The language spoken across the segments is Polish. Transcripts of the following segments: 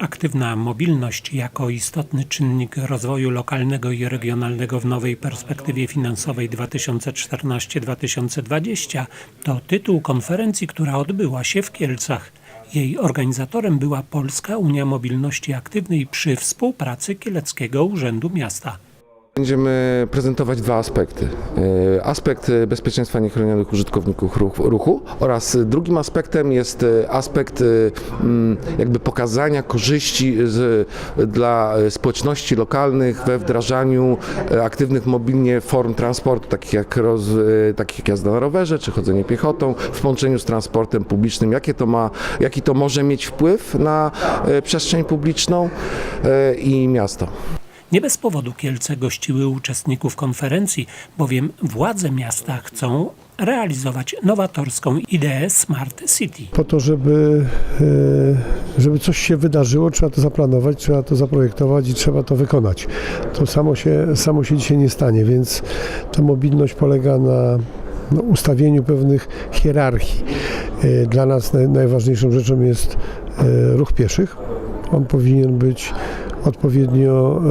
Aktywna mobilność jako istotny czynnik rozwoju lokalnego i regionalnego w nowej perspektywie finansowej 2014-2020 to tytuł konferencji, która odbyła się w Kielcach. Jej organizatorem była Polska Unia Mobilności Aktywnej przy współpracy Kieleckiego Urzędu Miasta. Będziemy prezentować dwa aspekty. E, Aspekt e, bezpieczeństwa niechronionych użytkowników ruch- ruchu oraz drugim aspektem jest e, aspekt mm, jakby pokazania korzyści z, dla społeczności lokalnych we wdrażaniu aktywnych mobilnie form transportu, takich jak, roz, takich jak jazda na rowerze czy chodzenie piechotą w połączeniu z transportem publicznym. Jakie to ma, jaki to może mieć wpływ na przestrzeń publiczną i miasto. Nie bez powodu Kielce gościły uczestników konferencji, bowiem władze miasta chcą realizować nowatorską ideę Smart City. Po to, żeby, e, żeby coś się wydarzyło, trzeba to zaplanować, trzeba to zaprojektować i trzeba to wykonać. To samo się, samo się dzisiaj nie stanie, więc ta mobilność polega na no, ustawieniu pewnych hierarchii. E, Dla nas naj, najważniejszą rzeczą jest e, ruch pieszych. On powinien być odpowiednio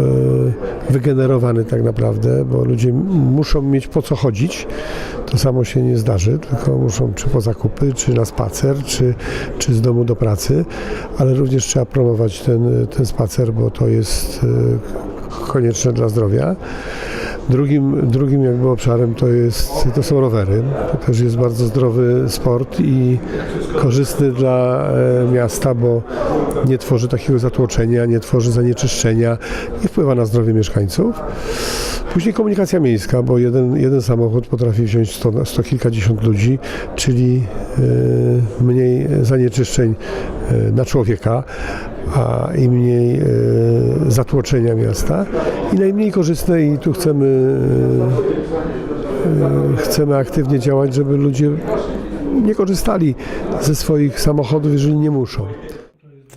e, wygenerowany tak naprawdę, bo ludzie muszą mieć po co chodzić. To samo się nie zdarzy, tylko muszą czy po zakupy, czy na spacer, czy, czy z domu do pracy, ale również trzeba promować ten, ten spacer, bo to jest e, konieczne dla zdrowia. Drugim, drugim jakby obszarem to, jest, to są rowery. To też jest bardzo zdrowy sport i korzystny dla e, miasta, bo nie tworzy takiego zatłoczenia, nie tworzy zanieczyszczenia, nie wpływa na zdrowie mieszkańców. Później komunikacja miejska, bo jeden, jeden samochód potrafi wziąć sto, sto kilkadziesiąt ludzi, czyli e, mniej zanieczyszczeń e, na człowieka, a i mniej e, zatłoczenia miasta i najmniej korzystne i tu chcemy, chcemy aktywnie działać, żeby ludzie nie korzystali ze swoich samochodów, jeżeli nie muszą.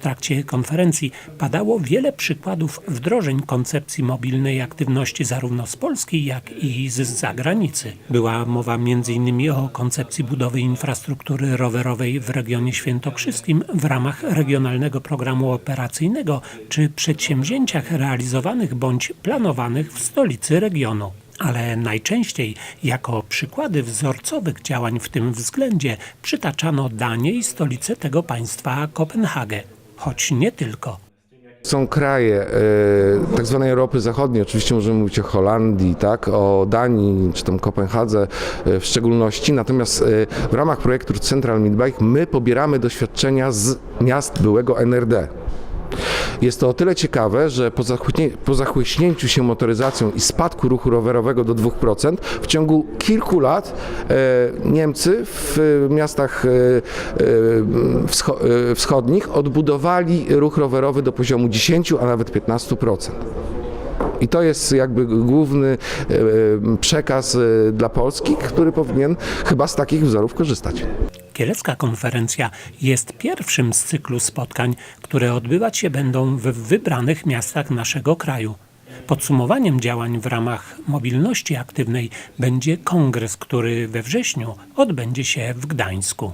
Trakcie konferencji padało wiele przykładów wdrożeń koncepcji mobilnej aktywności zarówno z Polski, jak i z zagranicy. Była mowa m.in. o koncepcji budowy infrastruktury rowerowej w regionie świętokrzyskim w ramach regionalnego programu operacyjnego czy przedsięwzięciach realizowanych bądź planowanych w stolicy regionu. Ale najczęściej jako przykłady wzorcowych działań w tym względzie przytaczano Danię i stolicę tego państwa Kopenhagę. Choć nie tylko. Są kraje e, tak zwanej Europy Zachodniej, oczywiście możemy mówić o Holandii, tak, o Danii, czy tam Kopenhadze e, w szczególności, natomiast e, w ramach projektu Central Midbike my pobieramy doświadczenia z miast byłego NRD. Jest to o tyle ciekawe, że po, zachłyśnie, po zachłyśnięciu się motoryzacją i spadku ruchu rowerowego do 2%, w ciągu kilku lat e, Niemcy w miastach e, e, wscho, e, wschodnich odbudowali ruch rowerowy do poziomu 10, a nawet 15%. I to jest jakby główny e, przekaz e, dla Polski, który powinien chyba z takich wzorów korzystać. Kielecka konferencja jest pierwszym z cyklu spotkań, które odbywać się będą w wybranych miastach naszego kraju. Podsumowaniem działań w ramach mobilności aktywnej będzie kongres, który we wrześniu odbędzie się w Gdańsku.